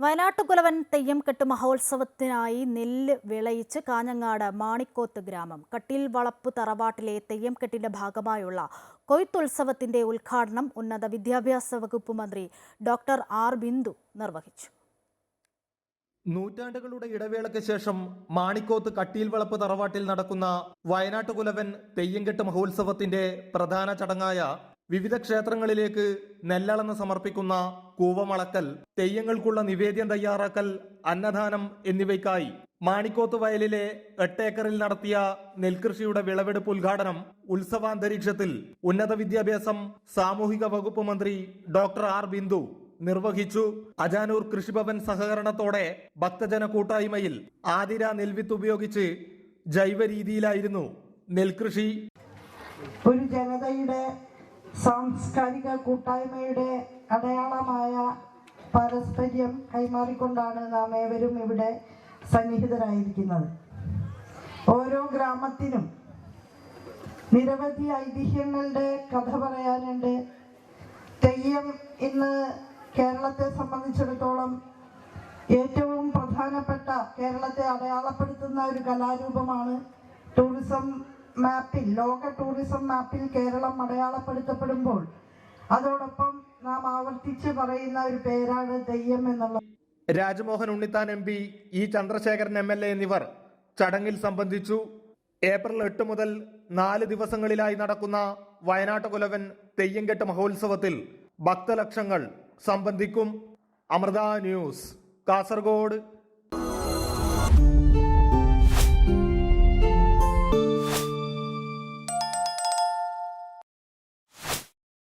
വയനാട്ടുകുലവൻ തെയ്യംകെട്ട് മഹോത്സവത്തിനായി നെല്ല് വിളയിച്ച് കാഞ്ഞങ്ങാട് മാണിക്കോത്ത് ഗ്രാമം. കട്ടിൽ വളപ്പ് തറവാട്ടിലെ തെയ്യംകെട്ടിന്റെ ഭാഗമായുള്ള കൊയ്ത്തുത്സവത്തിന്റെ ഉദ്ഘാടനം ഉന്നത വിദ്യാഭ്യാസ വകുപ്പ് മന്ത്രി ഡോക്ടർ ആർ. ബിന്ദു നിർവഹിച്ചു. നൂറ്റാണ്ടുകളുടെ ഇടവേളയ്ക്ക് ശേഷം മാണിക്കോത്ത് കട്ടിയിൽ വളപ്പ് തറവാട്ടിൽ നടക്കുന്ന വയനാട്ടുകുലവൻ തെയ്യംകെട്ട് മഹോത്സവത്തിന്റെ പ്രധാന ചടങ്ങായ വിവിധ ക്ഷേത്രങ്ങളിലേക്ക് നെല്ലളന്ന് സമർപ്പിക്കുന്ന കൂവമളക്കൽ തെയ്യങ്ങൾക്കുള്ള നിവേദ്യം തയ്യാറാക്കൽ അന്നദാനം എന്നിവയ്ക്കായി മാണിക്കോത്ത് വയലിലെ എട്ടേക്കറിൽ നടത്തിയ നെൽകൃഷിയുടെ വിളവെടുപ്പ് ഉദ്ഘാടനം ഉത്സവാന്തരീക്ഷത്തിൽ ഉന്നത വിദ്യാഭ്യാസം സാമൂഹിക വകുപ്പ് മന്ത്രി ഡോക്ടർ ആർ ബിന്ദു നിർവഹിച്ചു. അജാനൂർ കൃഷിഭവൻ സഹകരണത്തോടെ ഭക്തജന കൂട്ടായ്മയിൽ ആതിര നെൽവിത്ത് ഉപയോഗിച്ച് ജൈവ രീതിയിലായിരുന്നു നെൽകൃഷി. ഒരു ജനതയുടെ സാംസ്കാരിക കൂട്ടായ്മയുടെ അടയാളമായ പാരസ്പര്യം കൈമാറിക്കൊണ്ടാണ് നാം ഏവരും ഇവിടെ സന്നിഹിതരായിരിക്കുന്നത്. ഓരോ ഗ്രാമത്തിനും നിരവധി ഐതിഹ്യങ്ങളുടെ കഥ പറയാനുണ്ട്. തെയ്യം ഇന്ന് കേരളത്തെ സംബന്ധിച്ചിടത്തോളം ഏറ്റവും പ്രധാനപ്പെട്ട കേരളത്തെ അടയാളപ്പെടുത്തുന്ന ഒരു കലാരൂപമാണ് ടൂറിസം മാപ്പിൽ ലോക ടൂറിസം മാപ്പിൽ കേരളം അടയാളപ്പെടുത്തപ്പെടുമ്പോൾ അതോടൊപ്പം നാം ആവർത്തിച്ച് പറയുന്ന ഒരു പേരാണ് തെയ്യം എന്നുള്ളത് Rajmohan Unnithan M P E Chandrasekharan M L A എന്നിവർ ചടങ്ങിൽ സംബന്ധിച്ചു. ഏപ്രിൽ എട്ട് മുതൽ നാല് ദിവസങ്ങളിലായി നടക്കുന്ന വയനാട്ടുകുലവൻ തെയ്യംകെട്ട് മഹോത്സവത്തിൽ ഭക്തലക്ഷങ്ങൾ സംബന്ധിക്കും. അമൃത ന്യൂസ് കാസർഗോഡ്.